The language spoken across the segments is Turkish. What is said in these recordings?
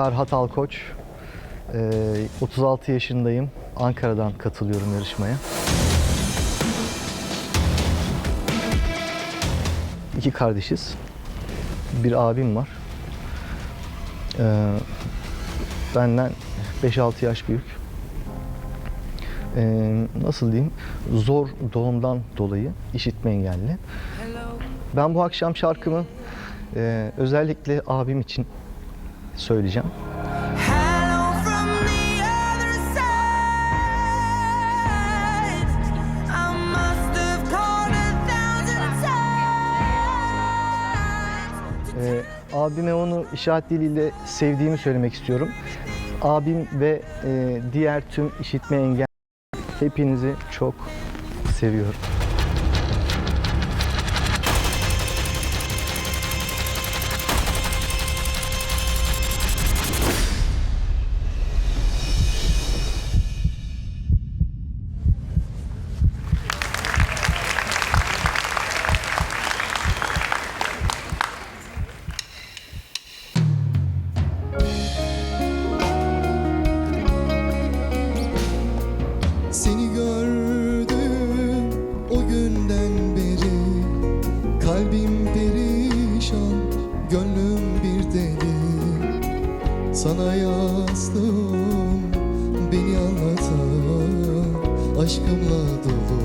Ferhat Alkoç. Ee, 36 yaşındayım. Ankara'dan katılıyorum yarışmaya. İki kardeşiz. Bir abim var. Ee, benden 5-6 yaş büyük. Ee, nasıl diyeyim? Zor doğumdan dolayı işitme engelli. Ben bu akşam şarkımı e, özellikle abim için söyleyeceğim. Ee, abime onu işaret diliyle sevdiğimi söylemek istiyorum. Abim ve e, diğer tüm işitme engel hepinizi çok seviyorum. Gönlüm bir deli. Sana yazdım beni anlatan Aşkımla dolu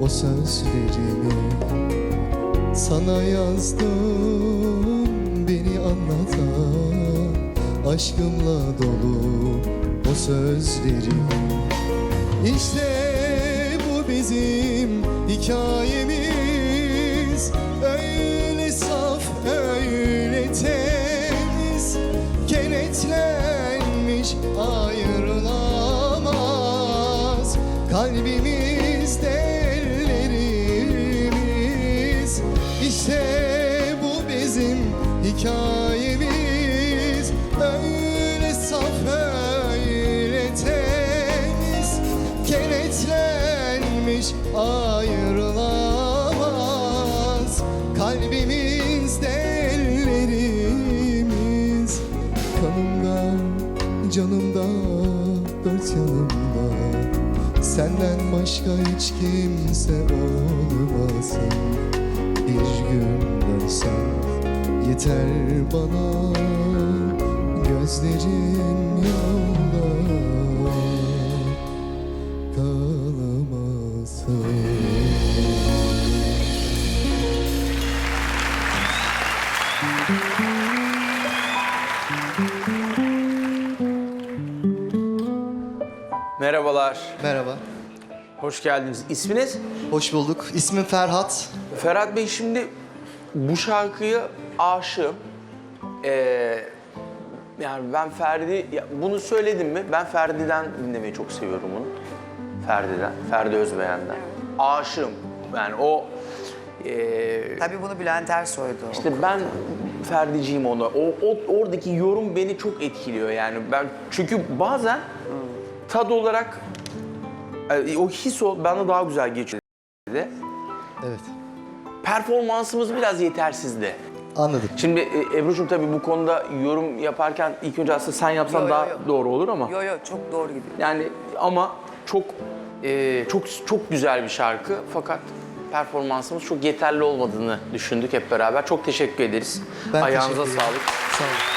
o sözlerimi. Sana yazdım beni anlatan Aşkımla dolu o sözlerimi. İşte bu bizim hikayemiz. Öyle Kalbimizde ellerimiz İşte bu bizim hikayemiz. Öyle saf, öyle temiz. Kenetlenmiş ayrılamaz. Kalbimizde ellerimiz Kanımda, canımda, dört yanımda Senden başka hiç kimse olmasın. Bir gün dönsem yeter bana. Gözlerim yolda kalamasın Merhabalar, Merhaba, hoş geldiniz. İsminiz? hoş bulduk. İsmim Ferhat. Ferhat Bey şimdi bu şarkıyı aşığım. Ee, yani ben Ferdi, ya bunu söyledim mi? Ben Ferdi'den dinlemeyi çok seviyorum bunu. Ferdi'den, Ferdi Özbeğen'den. Aşığım. Yani o... ee, Tabii bunu Bülent Ersoy'du. İşte ben Ferdiciyim ona. O, o oradaki yorum beni çok etkiliyor yani. Ben çünkü bazen tad olarak e, o his o bana daha güzel geçiyor. Evet, Performansımız biraz yetersizdi. anladım. Şimdi e, Ebru'cum tabii bu konuda yorum yaparken ilk önce aslında sen yapsan Yo, yo, daha yo. doğru olur ama Yo yo çok doğru gidiyor. yani ama çok e, çok çok güzel bir şarkı fakat performansımız çok yeterli olmadığını düşündük hep beraber. Çok teşekkür ederiz. Ben Ayağınıza teşekkür ederim. sağlık. Sağ olun.